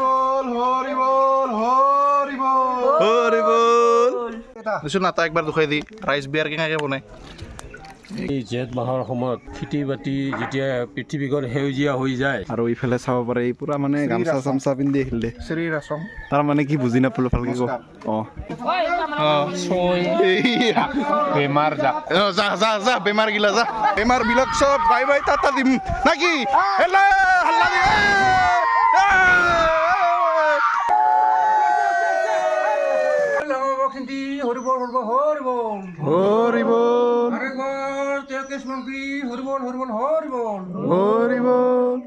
বল বল বল। বল। দেচোন আটা একবাৰ দুখাই দি। ৰাইচ বিয়াৰ কেনেকৈ বনাই। এই জেঠ মাহৰ সময়ত খেতি বাতি যেতিয়া পৃথিৱীখন সেউজীয়া হৈ যায়। আৰু ইফালে চাব পাৰে এই পুৰা মানে গামচা চামচা পিন্ধি আহিলে। শ্ৰী ৰাচম তাৰ মানে কি বুজি নাপালো ভালকে ক। অঁ। বেমাৰ যা। অ, যা যা যা বেমাৰ গিলা যা। বেমাৰ বিলাক চব বাই বাই টাটা দিম। নাকি? হেল্ল' হাল্লা দি হৰি বল। হৰি বল।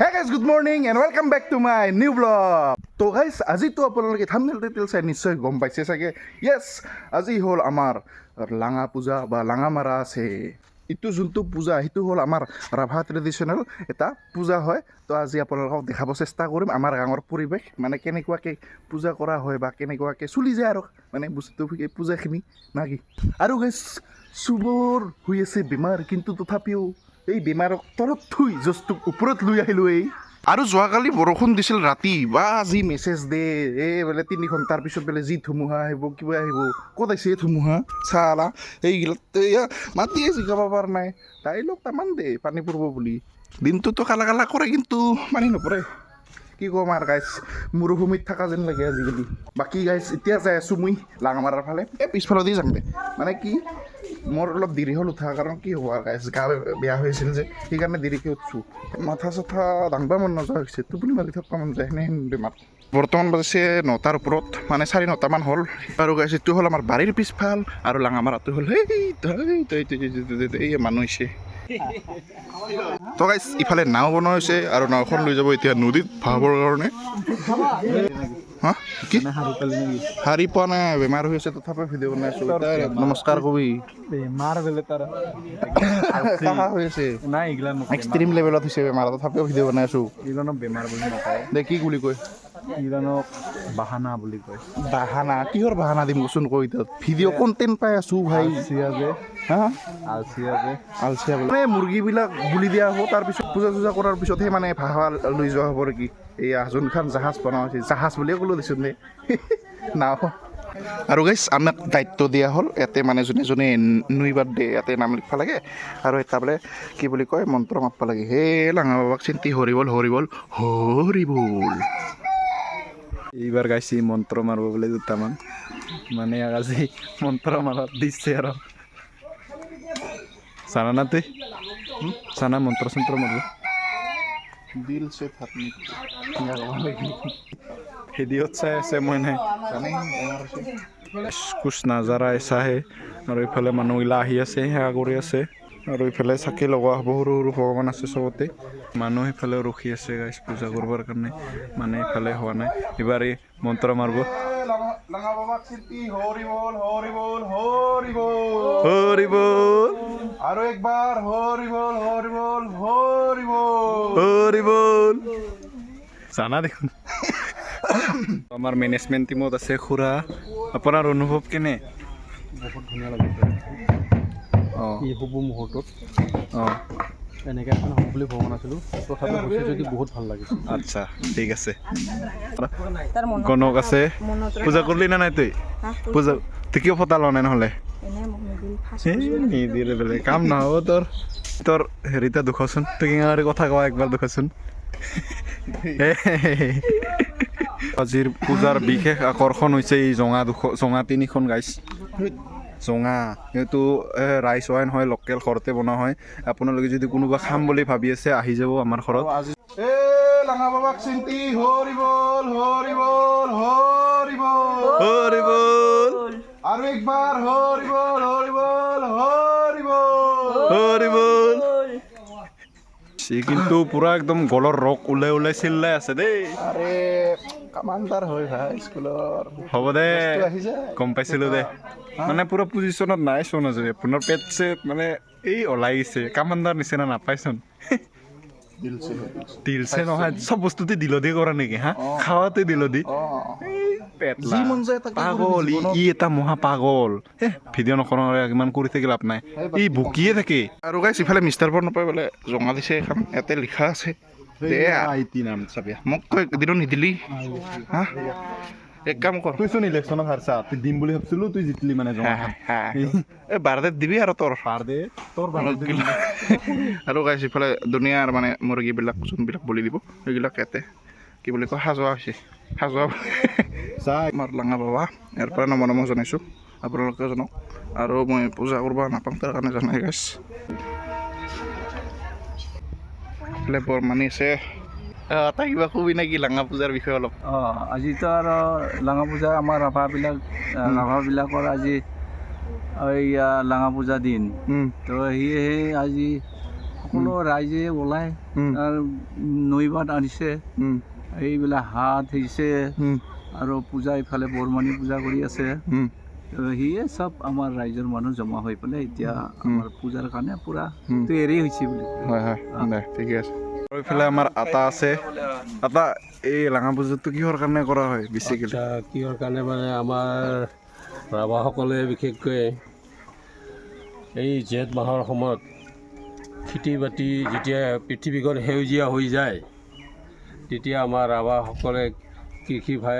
Hey guys good morning and welcome back to my new blog তো গাইজ আজিতো আপোনালোকে থামনেল টাইটেল চাই নিশ্চয় গম পাইছে চাগে? য়েছ আজি হ'ল আমাৰ লাঙা পূজা বা লাঙা মাৰা আছে। ইটো যোনটো পূজা, সেইটো হ'ল আমাৰ ৰাভা ট্ৰেডিশ্যনেল এটা পূজা হয়। তো আজি আপোনালোকক দেখাব চেষ্টা কৰিম, আমাৰ গাঁৱৰ পৰিৱেশ মানে কেনেকুৱাকৈ পূজা কৰা হয় বা কেনেকুৱাকৈ চলি যায় আৰু মানে বস্তুটো পূজাখিনি, না কি? আৰু গাইজ চুবৰ হৈ আছে বেমাৰ, কিন্তু তথাপিও এই বেমাৰক তলত থৈ জষ্টটোক ওপৰত লৈ আহিলোঁ এই। আৰু যোৱাকালি বৰষুণ দিছিল ৰাতি, বা আজি মেছেজ দে এই বোলে তিনি ঘণ্টাৰ পিছত বোলে যি ধুমুহা আহিব, কিবা আহিব, ক'ত আহিছে এই ধুমুহা? চালা এইগিলাক এয়া মাতিয়ে জিকাব পৰা নাই তাই লগ তামান দে, পানী পৰিব বুলি। দিনটোতো কালা কালা কৰে কিন্তু, পানী নপৰে। কি ক'ম আৰু গাইছ মৰুভূমিত থকা যেন লাগে আজিকালি। বাকী গাইছ এতিয়া যাই আছোঁ মই লাঙামাৰাৰ ফালে। এই পিছফালেদি যাম দে। মানে কি মোৰ অলপ দেৰি হ'ল উঠা কাৰণ কি হ'ব গা বেয়া হৈ আছিল যে, সেইকাৰণে দেৰিকৈ উঠছোঁ। মাথা চাথা দাংবা মন নোযোৱা হৈছে, টোপনি মাৰি থাকিব মন যায় সেনে সেন বেমাৰ। বৰ্তমান বাজিছে নটাৰ ওপৰত মানে চাৰি নটামান হ'ল। আৰু গাইছ এইটো হ'ল আমাৰ বাৰীৰ পিছফাল, আৰু লাঙামাৰাটো হ'ল এই মানুহ হৈছে। তো গাইছ ইফালে নাও বনোৱা হৈছে, আৰু নাওখন লৈ যাব এতিয়া নদীত ভাবৰ কাৰণে। হা? কি? হাৰি পোৱা নাই বেমাৰ হৈ আছে তথাপিও ভিডিঅ' বনাই আছো। নমস্কাৰ কবি। বেমাৰ বেলে তাৰ কাহা হৈ আছে। নাই এইগিলা এক্সট্ৰিম লেভেলত হৈছে বেমাৰ তথাপিও ভিডিঅ' বনাই আছো। এইগিলানক বেমাৰ বুলি নকয়। দে কি বুলি কয়? এইগিলানক বাহানা বুলি কয়। বাহানা কিহৰ বাহানা দিম কচোন কৈ তাত ভিডিঅ' কণ্টেণ্ট পাই আছো ভাই। আলচিয়া যে। আলচিয়া যে। আলচিয়া মানে মুৰ্গীবিলাক বুলি দিয়া হ'ব তাৰপিছত পূজা চূজা কৰাৰ পিছতহে মানে ভাষা লৈ যোৱা হ'ব নেকি? এয়া যোনখন জাহাজ হৈছে জাহাজ বুলিয়ে ক'লোঁ দেচোন দে নাও। আৰু গাইছ আমাক দায়িত্ব দিয়া হ'ল, ইয়াতে মানে যোনে যোনে নুইবাৰ দিয়ে, ইয়াতে নাম লিখিব লাগে। আৰু এটা বোলে, কি বুলি কয়, মন্ত্ৰ মাতিব লাগে। হে লাঙা বাবাক চিন্তি, হৰি বল হৰি বল, হৰি এইবাৰ গাইছে মন্ত্ৰ মাৰিব বোলে দুটামান। মানে আজি মন্ত্ৰ মাৰাত দিছে আৰু। জানা না তুই? জানা মন্ত্ৰ চন্ত্ৰ মাৰিব। দিল সে থাকনি ভিডিঅ'ত চাই আছে মই নাই। কুছ নাজাৰা চাহে আৰু ইফালে মানুহগিলা আহি আছে সেৱা কৰি আছে। আৰু ইফালে চাকি লগোৱা সৰু সৰু ভগৱান আছে চবতে। মানুহ ইফালে ৰখি আছে গাইছ পূজা কৰিবৰ কাৰণে। মানে ইফালে হোৱা নাই। এইবাৰ এই মন্ত্ৰ মাৰিব। লাঙা বাবাক চিন্তি হৰি বল বল জানা দেখোন। আমাৰ মেনেজমেণ্ট টিমত আছে খুৰা আপোনাৰ অনুভৱ কেনে? বহুত ধুনীয়া লাগিছে। অঁ। শুভ মুহূৰ্তত? অঁ। এনেকৈ এখন হ'ব বুলি ভবা নাছিলোঁ। তথাপি হৈছে যদি বহুত ভালো লাগিছে আচ্ছা ঠিক আছে। গণক আছে। পূজা কৰিলি না নাই তই? পূজা তই কিয় ফটা লোৱা নাই নহ'লে নিদিলে বেলেগ কাম নহ'ব তোৰ। তোৰ হেৰিটা দুখচোন। তই কিঙাৰি কথা কোৱা একবাৰ দুখচোন। আজিৰ পূজাৰ বিশেষ আকৰ্ষণ হৈছে এই জঙা দুখ জঙা তিনিখন গাইছ। জঙা এইটো এ, ৰাইচ ৱাইন হয় লোকেল ঘৰতে বনোৱা হয়। আপোনালোকে যদি কোনোবা খাম বুলি ভাবি আছে আহি যাব আমাৰ ঘৰত। লাঙা বাবাক চিন্তি হৰি বল হৰি বল হৰি বল। হৰি বল। আৰু একবাৰ হৰি বল হৰি বল হৰি বল হৰি বল সি কিন্তু পুৰা একদম গলৰ ৰস ওলাই ওলাই চিল্লাই আছে দেই। আৰে কামাণ্ডাৰ হয় ভাই স্কুলৰ। হ'ব দে গম পাইছিলোঁ দে। মানে পুৰা পজিশ্যনত নাই চোন আজি আপোনাৰ পেট চেট মানে এই ওলাই গৈছে কামাণ্ডাৰ নিচিনা নাপাইচোন দিলছে নহয় চব বস্তুতে দিলদি কৰা নেকি হা? খাৱাতে দিলদি অ যি মন যায় তাকে পাগল ই- ই এটা মহা পাগল। হে ভিডিঅ' নকৰে ইমান কৰি থাকি লাভ নাই। ই ভুকিয়ে থাকে। আৰু গাইছ ইফালে মিষ্টাৰ বৰ নাপায় বোলে জমা দিছে এখন ইয়াতে লিখা আছে। দে আইটি নাম চাবি। মোক তই একদিনো নিদিলি। হা? এক কাম কৰ। তুইচোন ইলেকশ্যনত হাৰছা তুই দিম বুলি ভাবছিলো তুই জিতলি মানে এই বাৰডেত দিবি আৰু তোৰ। পাৰ দে তোৰ আৰু গাইছ ইফালে দুনিয়াৰ মানে মুৰ্গীবিলাক যোনবিলাক বলি দিব সেইবিলাক ইয়াতে। কি বুলি কয় সাজোৱা হৈছে। সাজোৱা চাই। আমাৰ লাঙা বাবা ইয়াৰ পৰা নম নম জনাইছোঁ আপোনালোকে জনাওক। আৰু মই পূজা কৰিব নাপাম তাৰ কাৰণে জনাই গাইছ। এইফালে বৰ মানি আছে। তাই কিবা কবি নেকি লাঙা পূজাৰ বিষয়ে অলপ? অঁ আজিতো আৰু লাঙা পূজা আমাৰ ৰাভাবিলাক ৰাভাবিলাকৰ আজি এইয়া লাঙা পূজা দিন। তো সেয়েহে আজি সকলো ৰাইজে ওলাই উম, আৰু নৈ বাট আনিছে। এইবিলাক হাত উম, আৰু পূজা ইফালে বৰমানী পূজা কৰি আছে। সেয়ে চব আমাৰ ৰাইজৰ মানুহ জমা হৈ পেলাই এতিয়া আমাৰ পূজাৰ কাৰণে পূৰা। তৈয়াৰী হৈছে বুলি হয় হয়। ঠিকে আছে। আৰু ইফালে আমাৰ আটা আছে। আটা এই লাঙা পূজাটো কিহৰ কাৰণে কৰা হয় বেছিকেলি আচ্ছা, কিহৰ কাৰণে মানে আমাৰ ৰাভাসকলে বিশেষকৈ এই জেঠ মাহৰ সময়ত খেতি বাতি যেতিয়া পৃথিৱীখন সেউজীয়া হৈ যায় তেতিয়া আমাৰ ৰাভাসকলে কৃষি ভাই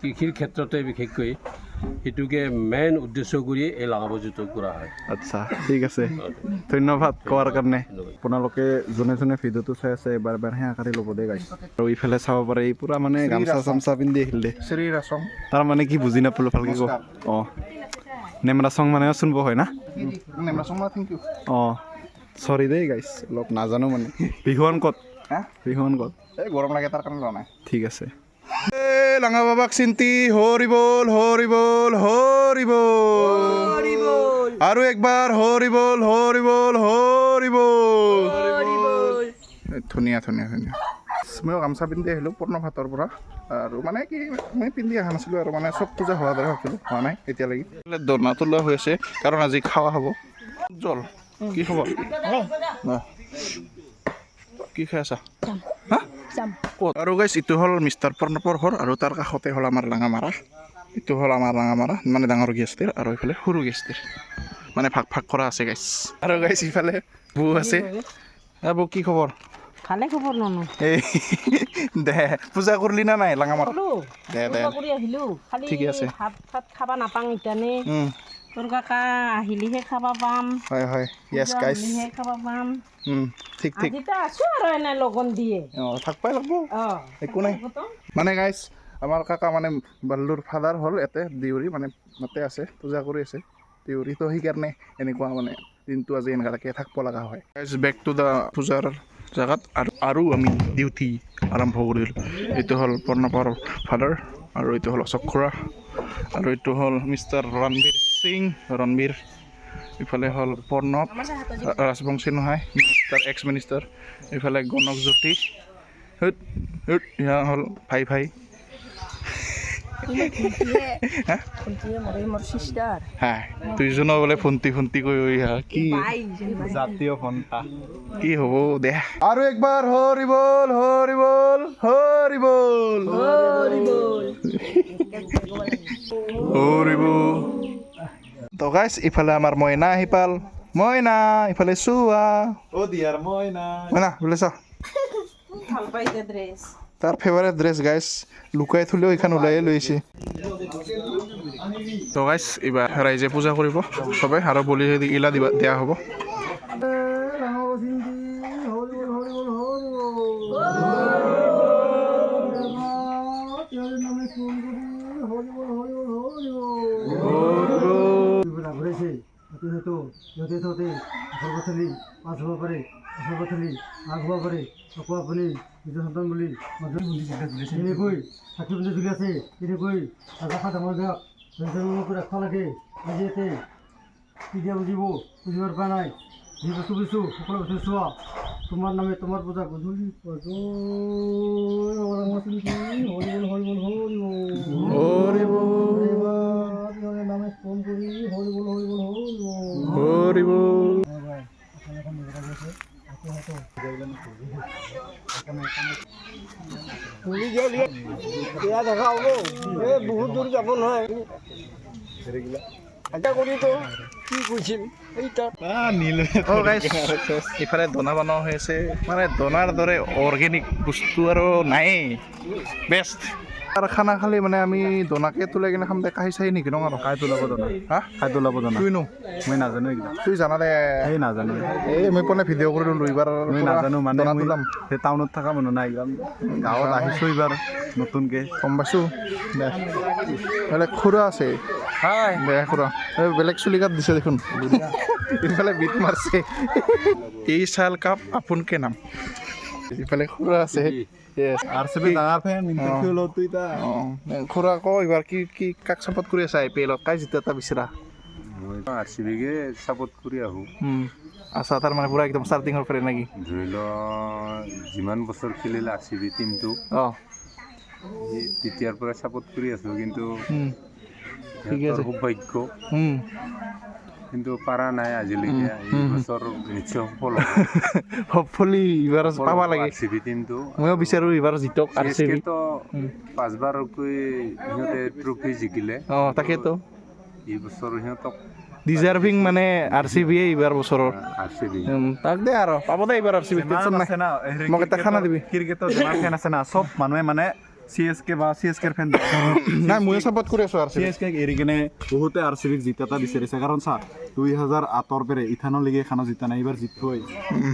কৃষিৰ ক্ষেত্ৰতে বিশেষকৈ সেইটোকে মেইন উদ্দেশ্য কৰি এই লাঙা কৰা হয়। আচ্ছা ঠিক আছে। ধন্যবাদ কোৱাৰ কাৰণে। আপোনালোকে যোনে যোনে ভিডিঅ'টো চাই আছে এবাৰ এবাৰ সেয়া কাটি ল'ব দে গাইছ আৰু ইফালে চাব পাৰে এই পূৰা মানে গামচা চামচা পিন্ধি আহিল দে। শ্ৰী ৰাচং তাৰ মানে কি বুজি নাপালোঁ ভালকৈ ক। অঁ। নেমৰা চং মানে চুনব হয় না? নেমৰাচং মা থেংক ইউ অঁ। চৰি দেই গাইছ অলপ নাজানো মানে। বিহুৱান ক'ত? হা বিহুৱান ক'ত এই গৰম লাগে তাৰ কাৰণে লোৱা নাই ঠিক আছে। এই লাঙা বাবাক চিন্তি হৰি বল হৰি বল হৰি বল। আৰু একবাৰ হৰি বল হৰি বল হৰি বল। এই ধুনীয়া ধুনীয়া ধুনীয়া। ময়ো গামচা পিন্ধি আহিলোঁ পূৰ্ণভাতৰ পৰা। আৰু মানে কি মই পিন্ধি অহা নাছিলোঁ আৰু মানে চব পূজা হোৱাৰ দৰে ভাবিছিলোঁ হোৱা নাই এতিয়ালৈকে। দনাটো লোৱা হৈ আছে কাৰণ আজি খাৱা হ'ব। উজ্জ্বল কি খবৰ। কি খাই আছা? হা? ক'ত? আৰু গাইছ ইটো হ'ল মিষ্টাৰ প্ৰণৱৰ ঘৰ আৰু তাৰ কাষতে হ'ল আমাৰ লাঙামাৰা। ইটো হ'ল আমাৰ লাঙামাৰা মানে ডাঙৰ গেষ্টিৰ আৰু এইফালে সৰু গেষ্টিৰ মানে ভাগ ভাগ কৰা আছে গাইছ আৰু গাইছ ইফালে বৌ আছে। বৌ কি খবৰ? ভালে খবৰ ননো এই দে পূজা কৰিলি না নাই লাঙামাৰা? দে দে। ঠিকে আছে। ভাত চাত খাবা নাপাং ইতানে। তোৰ কাকা আহিলিহে খাবা পাম। হয় হয়। য়েছ পূজা গাইছ হ'লিহে খাবা পাম। উম, ঠিক ঠিক। আজিতো আছো আৰু এনে লগন দিয়ে। অঁ থাকবাই লাগব। অ একো নাই। মানে গাইছ আমাৰ কাকা মানে বাল্লুৰ ফাদাৰ হ'ল ইয়াতে দেউৰী মানে তাতে আছে পূজা কৰি আছে। দেউৰী তো সেইকাৰণে এনেকুৱা মানে দিনটো আজি এনেকুৱাকে থাকিব লগা হয়। গাইছ বেক টু দ্য পূজাৰ জেগাত। আৰু আৰু আমি ডিউটি আৰম্ভ কৰিলোঁ। এইটো হ'ল প্ৰণৱৰ ফাদাৰ আৰু এইটো হ'ল অশোক খুৰা। আৰু এইটো হ'ল মিষ্টাৰ ৰণবীৰ। সিং ৰণবীৰ ইফালে হ'ল প্ৰণৱ ৰাজবংশী নহয় মিনিষ্টাৰ এক্স মিনিষ্টাৰ ইফালে গণক জ্যোতি ইয়া হ'ল ভাই ভাই। হা? দুইজনৰ বোলে ফন্তি ফন্তি কৈ হা কি জাতীয় সন্থা কি হ'ব দে। আৰু একবাৰ হৰি বল হৰি বল হৰি বল। হৰি বল। তো গাইছ ইফালে আমাৰ মইনা আহি পাল মইনা ইফালে চুৱা অ' দিয়াৰ মই না মইনা বোলে চা ভালো পাইছে ড্ৰেছ তাৰ ফেভাৰেট ড্ৰেছ গাইছ লুকাই থলেও এইখন ওলাইয়ে লৈছে তো গাইছ এইবাৰ ৰাইজে পূজা কৰিব চবেই আৰু বলি ইলা দিবা দিয়া হ'ব ঘুরেছে হতে হতো যতে ততে সর্বথলি পাঁচ হব পারে সর্বথলি আগ হব পারে অকুয়া বলি নিজ সন্তান বুলি এনেকৈ চাকি বন্তি জ্বলি আছে এনেকৈ ডাঙৰ যাওক জনজনকৈ ৰাখিব লাগে। আজি ইয়াতে কেতিয়া বুজিব বুজিবৰ পৰা নাই। যি বস্তু বুজিছোঁ সকলো বস্তু চোৱা তোমাৰ নামে তোমাৰ পূজা গধূলি হৰি বল হৰি বল হৰি হৰি বল। বল বল হৰি বল। হৰি বল। এখন এখন Oh, guys, ইফালে দনা বনোৱা হৈ আছে। মানে দনাৰ দৰে অৰ্গেনিক বস্তু আৰু নায়েই। বেষ্ট খানা খালি মানে আমি দনাকে তোলাই কিনে খাম দে কাহি চাহি নেকি নং আৰু? খাই তোলাব জানা হা? খাই তোলাব জানা তুই নো? মই নাজানো এইগিলা। তুই জানা দে। এই নাজানো। এই মই পনে ভিডিঅ' কৰি দিলোঁ এইবাৰ মই নাজানো মানে দনা তোলাম। সেই টাউনত থকা মানুহ নাই এইগিলা। গাঁৱত আহিছোঁ এইবাৰ নতুনকে। গম পাইছোঁ। দে। বেলেগ খুৰা আছে। দে খুৰা। এই বেলেগ চুলি কাট দিছে দেখোন। ইফালে বিট মাৰছে। এই চাল কাপ আপোনকে নাম। ইফালে খুৰা আছে। Yes. আৰ চি বি ডাঙৰ ফেন এতিয়া অঁ খুৰা ক এইবাৰ কি কি কাক চাপৰ্ট কৰি আছা আই পি এলত কাই জিতা এটা বিচৰা আৰ চি বিকে ছাপৰ্ট কৰি আহোঁ আচ্ছা তাৰ মানে পুৰা একদম ষ্টাৰ্টিঙৰ পৰা নেকি ধৰি লওক যিমান বছৰ খেলিলে আৰ চি বি টীমটো অঁ তেতিয়াৰ পৰা ছাপৰ্ট কৰি আছোঁ কিন্তু। সৌভাগ্য। কিন্তু পাৰা নাই আজিলৈকে। এই বছৰ নিশ্চয় সফল হপফুলি এইবাৰ পাবা লাগে। আৰ চি বি টীমটো ময়ো বিচাৰোঁ এইবাৰ জিতক আৰ চি বি পাঁচবাৰকৈ সিহঁতে ট্ৰফি জিকিলে। অঁ তাকেতো এই বছৰ সিহঁতক ডিজাৰ্ভিং মানে আৰ চি বিয়ে এইবাৰ বছৰৰ। আৰ চি বি উম, তাক দে আৰু। পাব দে এইবাৰ আৰ চি বি টেনশ্যন নাই। মোক এটা খানা দিবি। ক্ৰিকেটৰ যিমান ফেন আছে না চব মানুহে মানে চি এছ কে বা চি এছ কেৰ ফেন নাই ময়ো চাপৰ্ট কৰি আছোঁ আৰ চি এছ কেক এৰি কিনে বহুতে আৰ চি বিক জিতা এটা বিচাৰিছে। কাৰণ চা দুই হাজাৰ আঠৰ পেৰে ইথানলৈকে খানা জিতা নাই এইবাৰ জিতবই।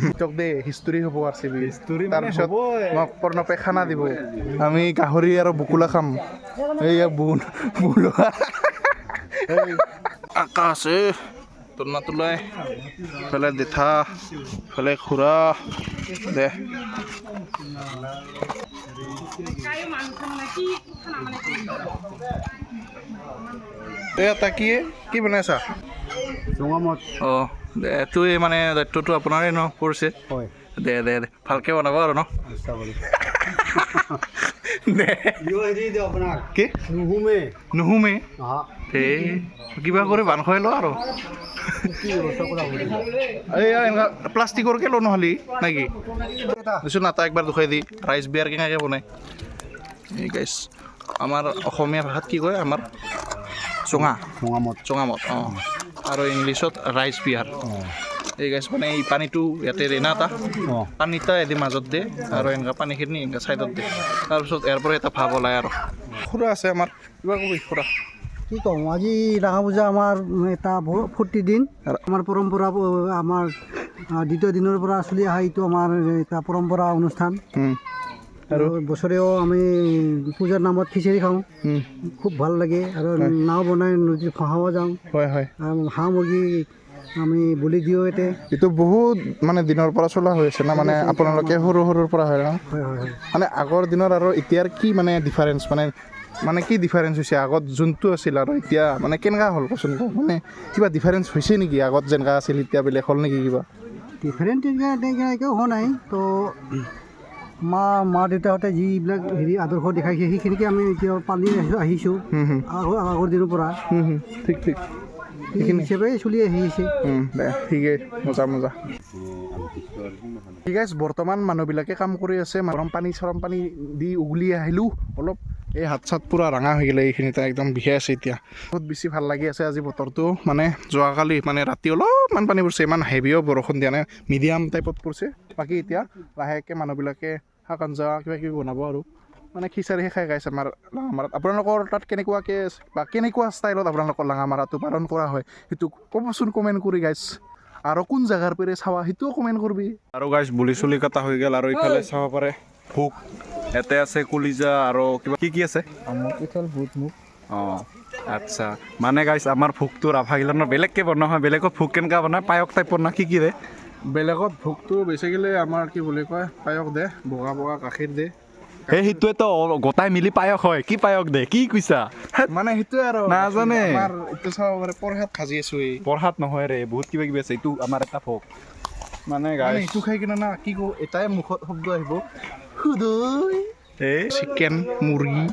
জিতক দে হিষ্টৰী হ'ব আৰ চি বি মানে তাৰপিছত। মোক প্ৰণৱে খানা দিব। আমি গাহৰি আৰু বকুলা খাম। এইয়া বুন বুলোৱা আকাশ তোলনা তোলাই ফেলে দেঠা ইফালে খুৰা দে। তাকিয়ে কি বনাইছা? অঁ দে তুই মানে দায়িত্বটো আপোনাৰে ন পৰিছে। হয়। দে দে দে। ভালকৈ বনাব আৰু ন? কি? নুহুমে। কিবা কৰি বান খুৱাই ল আৰু প্লাষ্টিকৰকে ল নহ'লি নেকি? দেচোন আটা একবাৰ দুখাই দি ৰাইচ বিয়াৰ কেনেকৈ বনাই। এই গাইছ আমাৰ অসমীয়া ভাষাত কি কয় আমাৰ চুঙা। জঙামত চুঙামত অঁ। আৰু ইংলিছত ৰাইচ বিয়াৰ। এই গাইছ মানে এই পানীটো ইয়াতে ৰেনা এটা পানীটা এদি মাজত দে আৰু এনেকুৱা পানীখিনি এনেকুৱা ছাইডত দে। তাৰপিছত ইয়াৰ পৰা এটা ভাৱ ওলায় আৰু। খুৰা আছে আমাৰ কিবা কবি খুৰা। কি কওঁ আজি ডাঙৰ পূজা আমাৰ এটা ফূৰ্তি দিন। আমাৰ পৰম্পৰা আমাৰ দ্বিতীয় দিনৰ পৰা চলি অহা এইটো আমাৰ এটা পৰম্পৰা অনুষ্ঠান। আৰু বছৰেও আমি পূজাৰ নামত খিচিৰি খাওঁ। খুব ভালো লাগে। আৰু নাও বনাই নদীত ভহাব যাওঁ। হয় হয়। হাঁহ মুৰ্গী আমি বলি দিওঁ ইয়াতে এইটো বহুত মানে দিনৰ পৰা চলা হৈ আছে না মানে আপোনালোকে সৰু সৰুৰ পৰা হয় না? মানে আগৰ দিনৰ আৰু এতিয়াৰ কি মানে ডিফাৰেঞ্চ মানে মানে কি ডিফাৰেঞ্চ হৈছে? আগত যোনটো আছিল আৰু এতিয়া মানে কেনেকুৱা হ'ল কচোন? মানে কিবা ডিফাৰেঞ্চ হৈছে নেকি? আগত যেনেকুৱা আছিল এতিয়া বেলেগ হ'ল নেকি কিবা? ডিফাৰেণ্ট তেনেকৈ হোৱা নাই। তো মা মা দেউতাহঁতে যিবিলাক হেৰি আদৰ্শ দেখাইছে সেইখিনিকে আমি এতিয়া পালি আহি- আহিছোঁ। আগৰ দিনৰ পৰা। ঠিক ঠিক। ঠিক আছে বৰ্তমান মানুহবিলাকে কাম কৰি আছে গৰম পানী চৰম পানী দি উগলি আহিলোঁ। অলপ এই হাত চাত পূৰা ৰঙা হৈ গ'লে এইখিনিতে একদম বিষাই আছে এতিয়া। বহুত বেছি ভালো লাগি আছে আজি বতৰটো মানে যোৱাকালি মানে ৰাতি অলপমান পানী পৰিছে ইমান হেভিও বৰষুণ দিয়া নাই মিডিয়াম টাইপত পৰিছে। বাকী এতিয়া লাহেকৈ মানুহবিলাকে শাক আঞ্জা কিবা কিবি বনাব আৰু। মানে খিচাৰিহে খাই গাইছে আমাৰ লাঙামাৰাত আপোনালোকৰ তাত কেনেকুৱাকৈ বা কেনেকুৱা ষ্টাইলত আপোনালোকৰ লাঙামাৰাটো পালন কৰা হয়? সেইটো ক'বচোন কমেণ্ট কৰি গাইছ আৰু কোন জেগাৰ পেৰে চাৱা সেইটোও কমেণ্ট কৰবি। আৰু গাইছ বুলি চুলি কটা হৈ গ'ল আৰু ইফালে চাব পাৰে। ভোক। ইয়াতে আছে কলিজা আৰু কিবা কি কি আছে? অঁ আচ্ছা। মানে গাইছ আমাৰ ভোগটো ৰাভাগিলানৰ বেলেগকৈ বনোৱা হয়। বেলেগত ভোগ কেনেকুৱা বনায় পায়স টাইপৰ না কি কি দে? বেলেগত ভোগটো বেছিকেলি আমাৰ কি বুলি কয় পায়স দে বগা বগা গাখীৰ দে। সেই সেইটোৱেতো গোটাই মিলি পায়স হয় কি পায়স দে কি কৈছা মানে সেইটোৱে আৰু নাজানে। এইটো চাব পাৰে প্ৰসাদ ভাজি আছো এই পঢ়াত নহয় ৰে বহুত কিবা কিবি আছে এইটো আমাৰ এটা ভোগ মানে এইটো খাই কিনে না কি কওঁ এটাই মুখত শব্দ আহিব সুদৈ এই চিকেন মুৰ্গী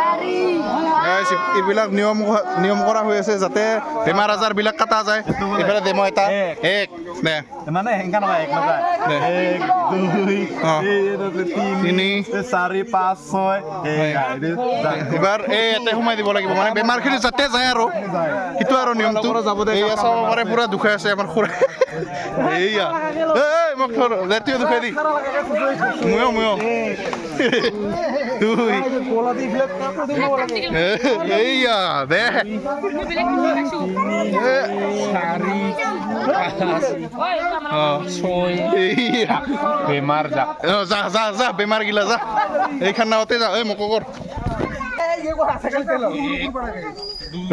Guys, এই- এইবিলাক নিয়ম নিয়ম কৰা হৈ আছে যাতে বেমাৰ আজাৰবিলাক বিলাক কাটা যায়। এইফালে ডেম' এটা। এক। মানে হেংকা নহয় এক এক। দুই। তিনি চাৰি পাঁচ ছয় এবাৰ এই ইয়াতে সোমাই দিব লাগিব. মানে বেমাৰখিনি যাতে যায় আৰু। সেইটো আৰু নিয়মটো। এইয়া চাব পাৰে পুৰা দুখাই আছে আমাৰ খুৰা। এইয়া। এই মোক থৰ জাতীয় দুখাই দি। ময়ো ময়ো। দুই। এইয়া দে বেমাৰ যাক অ, যা যা যা বেমার গিলা যা। এইখান নাওতে যা। এই মোক কৰ।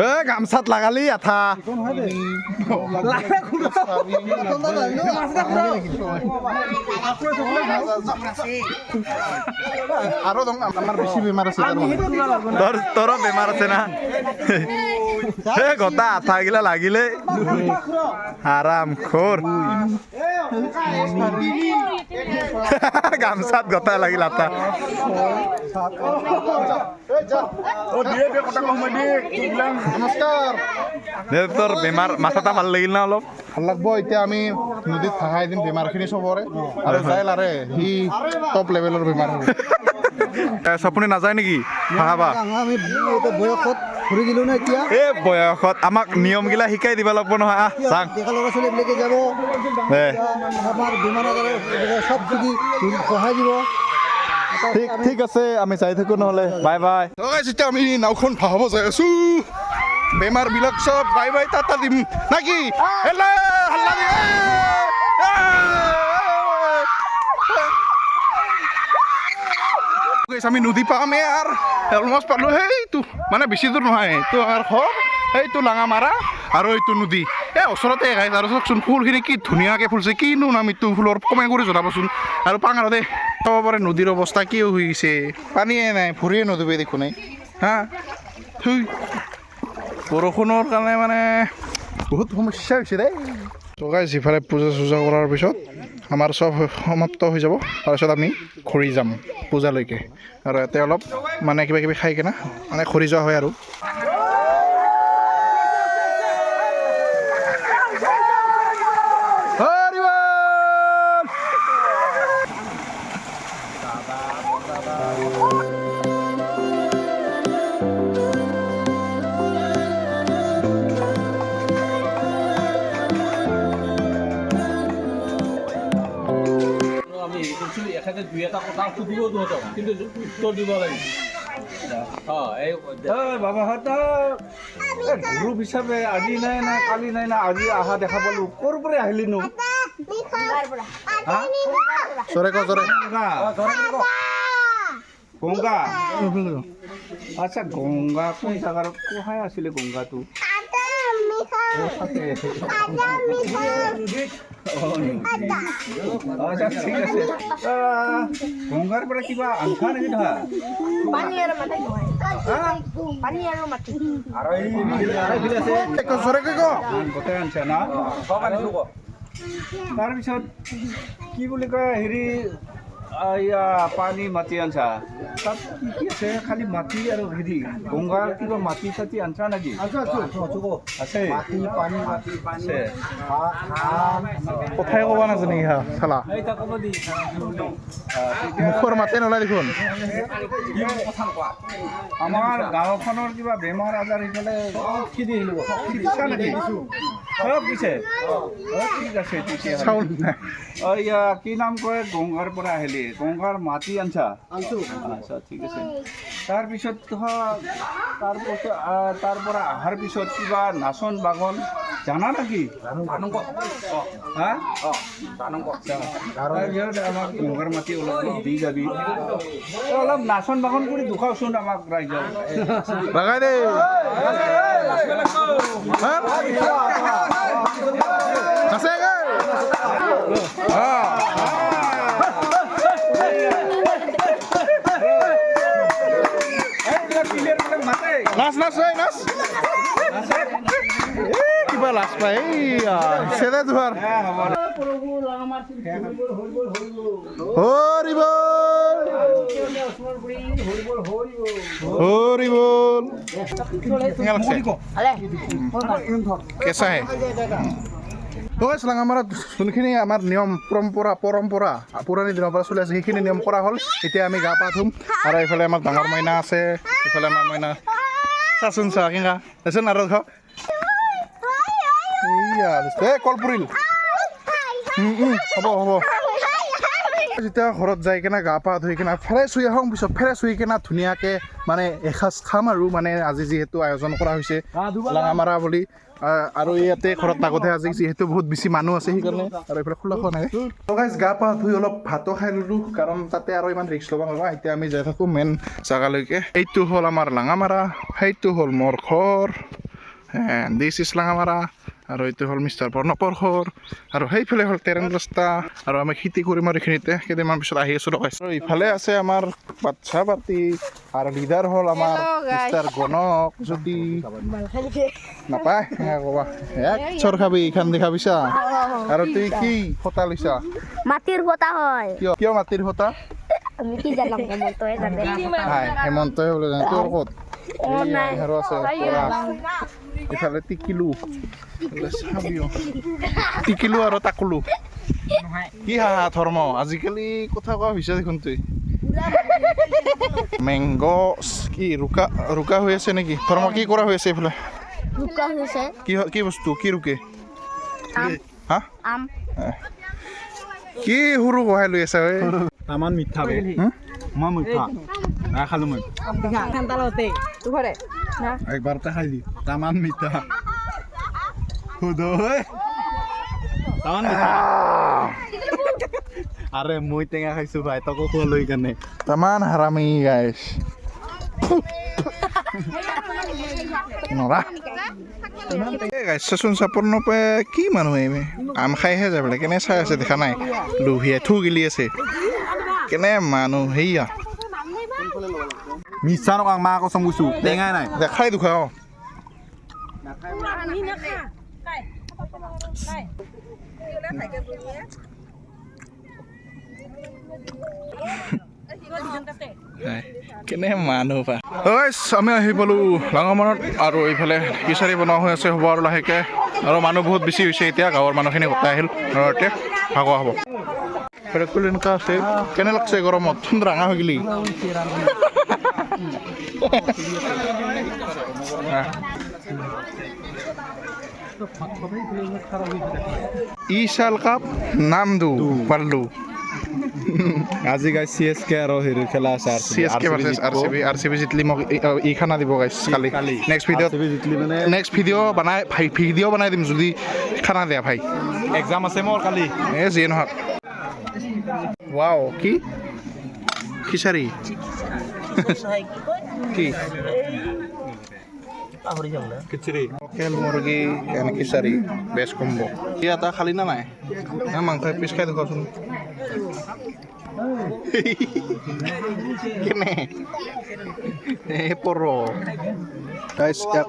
এ গামছাত লাগালি আঠা। আৰু দং আমাৰ বেছি বেমাৰ আছে তাৰমানে। তোর বেমার আছে না? এ গতা আঠা গিলা লাগিলে। আরাম খোর গামছাত গতা লাগিল দে তোর বেমার মাথাটা ভালো লাগিল না অলপ? ভালো লাগব এতিয়া আমি নদীত ভাগাই দিম বেমাৰখিনি চবৰে। আৰু চাই লাৰে সি টপ লেভেলৰ বেমাৰ চপুনি নাযায় নেকি? ভাবা। আমি বয়সত ঘূৰি দিলোঁ না এতিয়া? এ বয়সত আমাক নিয়ম গিলা শিকাই দিব লাগব নহয়। আহ চাং। ডেকা ল'ৰা ছোৱালীবিলাকে যাব। আমাৰ বেমাৰ আজাৰ চব যদি সহায় দিব। ঠিক ঠিক আছে আমি চাই থাকো নহ'লে। Bye bye. যেতিয়া আমি নাওখন ভাগাব যাই আছো। বেমাৰবিলাক চব বাই বাই টাটা দিম। নাকি হেল্ল' হাল্লা দি, এ, এ, Guys, আমি নদী পামেই আৰু। অলমষ্ট পালোঁ সেইটো মানে বেছি দূৰ নহয় এইটো আমাৰ ঘৰ সেইটো লাঙামাৰা আৰু এইটো নদী। এই ওচৰতে গাইছ আৰু চাওকচোন ফুলখিনি কি ধুনীয়াকৈ ফুলছে কিনো নাম এইটো ফুলৰ কমেণ্ট কৰি জনাবচোন। আৰু পাঙাৰতে চাব পাৰে নদীৰ অৱস্থা কি হৈ গৈছে। পানীয়ে নাই ভৰিয়ে নদীবে দেখোন হা? থুই বৰষুণৰ কাৰণে মানে বহুত সমস্যা হৈছে দেই। তো গাইজ ইফালে পূজা চূজা কৰাৰ পিছত আমাৰ চব সমাপ্ত হৈ যাব। তাৰপিছত আমি ঘূৰি যাম। পূজালৈকে। আৰু ইয়াতে অলপ মানে কিবা কিবি খাই কিনে মানে ঘূৰি যোৱা হয় আৰু। কিন্তু উত্তৰ দিব লাগিব অঁ এই বাবাহঁত গ্ৰুপ হিচাপে আজি নাই না কালি নাই না আজি অহা দেখা পালোঁ। ক'ৰ পৰা আহিলিনো জোৰে ক জোৰে গংগা। আচ্ছা গংগা কোন জাগাৰ কোহাই আছিলে গংগাটো? আচ্ছা ঠিক গংগাৰ পৰা কিবা আনছা নেকি ধৰা আৰু এই এইফালে আছে। ক জোৰে কৈ ক গোটেই আনছে না তাৰপিছত কি বুলি কয় হেৰি আ, এয়া পানী মাটি আনছা। তাত কি কি আছে? খালি মাটি আৰু হেৰি গংগাৰ কিবা মাটি চাটি আনছা নেকি? আছে কথাই ক'ব নাজানে ইহা চালা। মুখৰ মাতে নোলাই দেখোন। আমাৰ গাঁওখনৰ কিবা বেমাৰ আজাৰ সিফালে কি দি আহিলোঁ চিকিৎসা নেকি চব দিছে। অ, ঠিক আছে ইয়া কি নাম কয়? গংগাৰ পৰা আহিলি। গংগাৰ মাটি আনছা? আচ্ছা ঠিক আছে। তাৰপিছত তাৰপিছত আহ, তাৰ পৰা অহাৰ পিছত কিবা নাচন বাগন? জানা নেকি হা তাৰপিছত আমাক গংগাৰ মাটি অলপ অলপ দি যাবি অলপ নাচন বাগন কৰি দুখাওচোন আমাক ৰাইজক লগাই দে হা? নাচে গে? অ। এইবিলাক প্লেয়াৰবিলাক মাতে নাচ নাচ নাচ কিবা লাজ পায় এইয়া চেদে তোমাৰ বল। হৰি বল। লাগছে কেঁচাহে হয় চালাং আমাৰ যোনখিনি আমাৰ নিয়ম পৰম্পৰা পৰম্পৰা, পুৰণি দিনৰ পৰা চলি আছে, সেইখিনি নিয়ম কৰা হ'ল। এতিয়া আমি গা পা ধুম। আৰু এইফালে আমাৰ ডাঙৰ মইনা আছে, এইফালে আমাৰ মইনা চাচোন চা কেঙা দেচোন আৰু কল হ'ব হ'ব। যেতিয়া ঘৰত যাই কিনে গা পা ধুই কিনে ফ্ৰেছ হৈ আহোঁ পিছত ফ্ৰেছ হৈ কিনে ধুনীয়াকৈ মানে এসাঁজ খাম আৰু মানে আজি যিহেতু আয়োজন কৰা হৈছে লাঙামাৰা বুলি। আৰু ইয়াতে ঘৰত আগতে আজি যিহেতু বহুত বেছি মানুহ আছে সেইকাৰণে আৰু এইফালে খোলা খোৱা নাই। গা পা ধুই অলপ ভাতো খাই ল'লোঁ কাৰণ তাতে আৰু ইমান ৰিক্স ল'ব নোৱাৰা এতিয়া আমি যাই থাকোঁ মেইন জেগালৈকে। এইটো হ'ল আমাৰ লাঙামাৰা সেইটো হ'ল মোৰ ঘৰ। দিছ ইছ লাঙামাৰা। আৰু এইটো হ'ল মিষ্টাৰ বৰ্ণপৰ ঘৰ আৰু সেইফালে হ'ল ট্ৰেইন ৰাস্তা। আৰু আমি খেতি কৰিম আৰু এইখিনিতে। কেইদিনমান পিছত আহি আছোঁ লগাইছোঁ আৰু ইফালে আছে আমাৰ বাচ্ছা পাতি আৰু লিডাৰ হ'ল আমাৰ মিষ্টাৰ গণক যদি। নাপায়? ক'বা। এক চৰ খাবি এইখান দেখা পাইছা আৰু তুই কি ফটা লৈছা? মাটিৰ বতাহ হয়। কিয় কিয় মাটিৰ ফটা? আমি কি জানাম হেমন্তই জানে। হেমন্তই বোলে জানে। তোৰ ক'ত? ইফালে টিকিলো। চাবিও। টিকিলো আৰু তাকলো। কি হাঁহা ধৰ্ম? আজিকালি কথা কোৱা হৈছে দেখোন তুই। মেংগ কি ৰুকা ৰুকা হৈ আছে নেকি? ধৰ্ম কি কৰা হৈ আছে এইফালে? কি কি বস্তু? কি ৰুকে? হা? আম। কি সৰু সহায় লৈ আছে ঐ? তামান মিঠা বে হুম? মই। মিঠা নাই খালো মই একবাৰতে খাই দি তামান মিঠা। সুদ তামান মিঠা। আৰে মই টেঙা খাইছো ভাই তকো খোৱা লৈ কেনে তামান হাৰামি গাইছ। নৰা। চাচোন চাপৰ নপাই কি মানুহ আম খাইহে যায় বোলে কেনে চাই আছে দেখা নাই। লোভিয়াই থু গিলি আছে। কেনে মানুহ সেয়া মিছা নকওঁ মা কচম কৈছো টেঙাই নাই। দেখাই দুখা অ। কেনে মানুহ পা ঐ আমি আহি পালোঁ লাঙামৰত আৰু এইফালে কিচাৰি বনোৱা হৈ আছে হ'ব আৰু লাহেকৈ। আৰু মানুহ বহুত বেছি হৈছে এতিয়া গাঁৱৰ মানুহখিনি গোটাই আহিল। এতিয়া ভাগোৱা হ'ব। আছে কেনে লাগছে গৰমত চোন ৰাঙা হৈ গেলি ইশাল কাপ নাম দু পাল্লু আজি গাই চি এছ কে আৰু হেৰি খেলা আছে C S K versus R C B R C B জিতলি মোক ই- ই খানা দিব গাইছ কালি। নেক্সট RCB জিতলি মানে নেক্সট ভিডিঅ' বনাই ভাই ভিডিঅ' বনাই দিম যদি খানা দিয়া ভাই এক্সাম আছে মোৰ কালি এ যিয়ে নহওক ৱাও কি? খিচাৰি কি? খিচিৰি লোকেল এণ্ড খিচাৰি বেছ কম্ব কি এটা খালি না নাই? না মাংস পিছ খাই দেখুৱাচোন কেনে এ পৰ গাইছ ইয়াক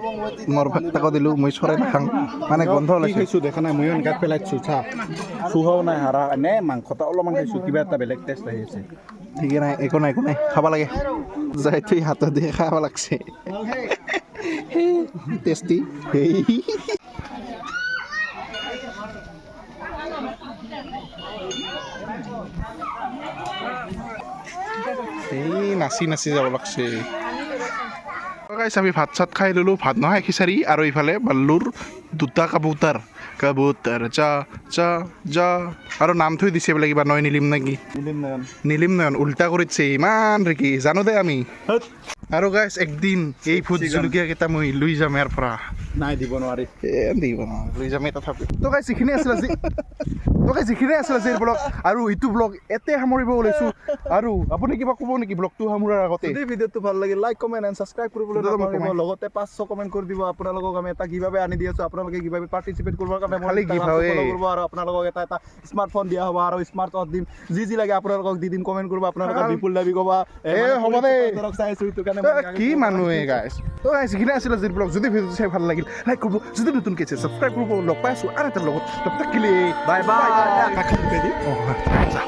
মোৰ ভাতটাকো দিলোঁ মই চৰাই নাখাং। মানে গন্ধ ওলাইছে খাইছো দেখা নাই ময়ো এনেকাত পেলাইছো চা। চুহাও নাই হাৰা। এনে মাংসটা অলপমান খাইছো কিবা এটা বেলেগ টেষ্ট আহি আছে। ঠিকে নাই একো নাই একো নাই খাব লাগে। যাই থৈ হাতত দিয়ে খাব লাগছে। টেষ্টি এই নাচি নাচি যাব লাগছে। গাইছ আমি ভাত চাত খাই ল'লোঁ ভাত নহয় খিচাৰি আৰু ইফালে বাল্লুৰ দুটা কাবুতাৰ। কাবুতাৰ যা যা যা আৰু নাম থৈ দিছে বোলে কিবা নয় নিলিম নেকি? নীলিম নয়ন। উল্টা কৰি দিছে ইমান নেকি জানো দে আমি। আৰু গাইছ একদিন এই ভোট জলকীয়া কেইটা মই লৈ যাম ইয়াৰ পৰা। নাই দিব নোৱাৰি। এ দিব ন লৈ যামেই তথাপি। তো গাইছ যিখিনি আছিলে আজি তো গাইছ যিখিনি আছিলে আজিৰ ব্লগ আৰু ইটো ব্লগ এতে সামৰিব ওলাইছোঁ। আৰু আপুনি কিবা ক'ব নেকি ব্লগটো সামৰাৰ আগতে? যদি ভিডিঅ'টো ভালো লাগে লাইক কমেণ্ট এণ্ড ছাবস্ক্ৰাইব কৰিবলৈ নাপাহৰিব। লগতে পাঁচশো কমেণ্ট কৰি দিব। আপোনালোকক আমি এটা কিভাৱে আনি দি আছোঁ। আপোনালোকে কিভাৱে পাৰ্টিচিপেট কৰিবৰ কাৰণে খালি giveaway। কৰিব আৰু আপোনালোকক এটা এটা স্মাৰ্টফোন দিয়া হ'ব আৰু স্মাৰ্টত দিম। যি যি লাগে আপোনালোকক দি দিম কমেণ্ট কৰিব। আপোনালোকে বিপুল দাবি ক'বা। এ, হ'ব দে। ধৰক চাই আছোঁ সেইটো কাৰণে কি মানুহে গাইছ তো গাইছ যিখিনি আছিলে আজিৰ ব্লগ যদি ভিডিঅ'টো চাই ভালো লাগে লাগিল লাইক কৰিব। যদি নতুন কেছে সাবস্ক্রাইব কৰিব লগ পাই আছো আৰু এটা লগত তব তাক কিলে বাই বাই যা